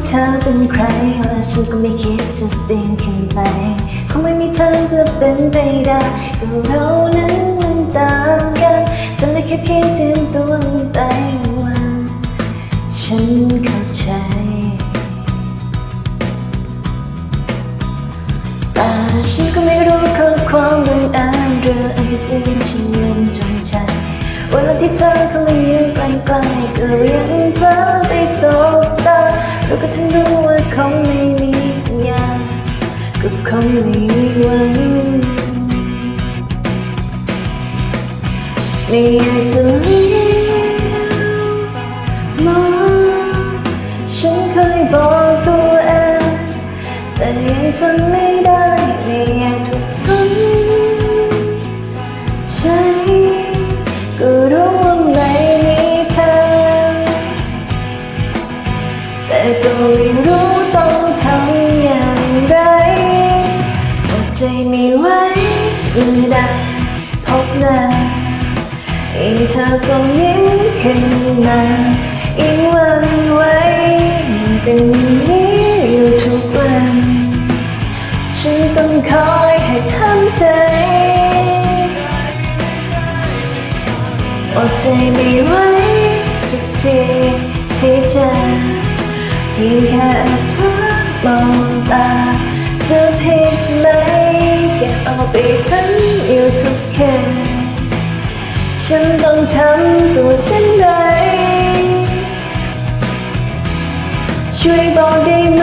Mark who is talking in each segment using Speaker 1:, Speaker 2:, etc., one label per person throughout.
Speaker 1: ่เธอเป็นใครและฉันก็ไม่คิดจะเปลี่ยนขึ้นไปคงไม่มีทางจะเป็นไปได้ก็เรานั้นมันต่างกันจำได้แค่เพียงเทียมตัวไปวันฉันเข้าใจแต่ฉันก็ไม่รู้เพราะความบังเอิญหรืออันที่จริงฉันมันจงใจวลาที่เธอเข้ามายืนใกล้ๆก็ยังเพลอไปสบ แล้วก็ทั้งรู้ว่าคงไม่มีอยางก็คงไม่มีวันไม่อยากจะเลี้ยวมองฉันเคยบอกตัวเองแต่ยังทำไม่ได้ไม่ ใจไม่ไหวเมื่อได้พบหน้ายิ่งเธอส่งยิ้มขึ้นมายิ่งวันไหวยิ่งเป็นอย่างนี้อยู่ทุกวัน ฉันต้องคอยให้ทำใจอดใจไม่ไหวทุกทีที่จอเพียงแค่ ต้องทำตัวเช่นไรช่วยบอกได้ไหม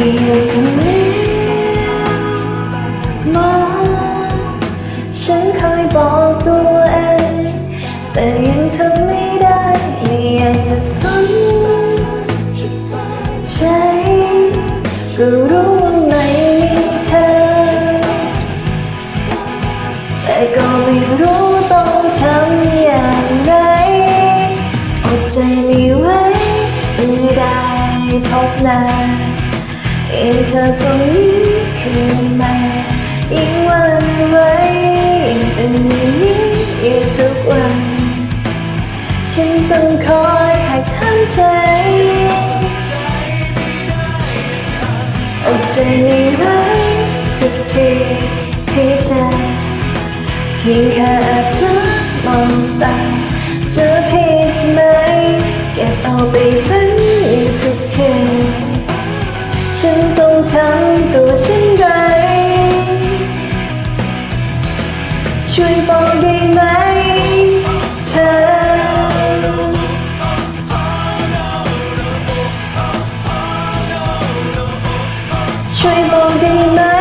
Speaker 1: มีจะเลี้ยวมองฉันเคยบอกตัวเอง แต่ยังทำไม่ได้ไม่อยากจะสนใจก็รู้ว่าไม่มีเธอ แต่ก็ไม่รู้ต้องทำอย่างไรอดใจไม่ไหวเมื่อได้พบหน้าเห็นเธอส่งยิ้มขึ้นมายิ่งวันไวยิ่งเป็นอย่างนี้อยู่ทุกวัน ฉันต้องคอยหักห้ามใจอดใจไม่ไหวทุกทีที่เจอเพียงแค่เพลอมองตาจะผิดไหมเก็บเอาไปฝันอยู่ทุกคืน ต้องทำตัวเช่นไร ช่วยบอกได้ไหมเธอ ช่วยบอกได้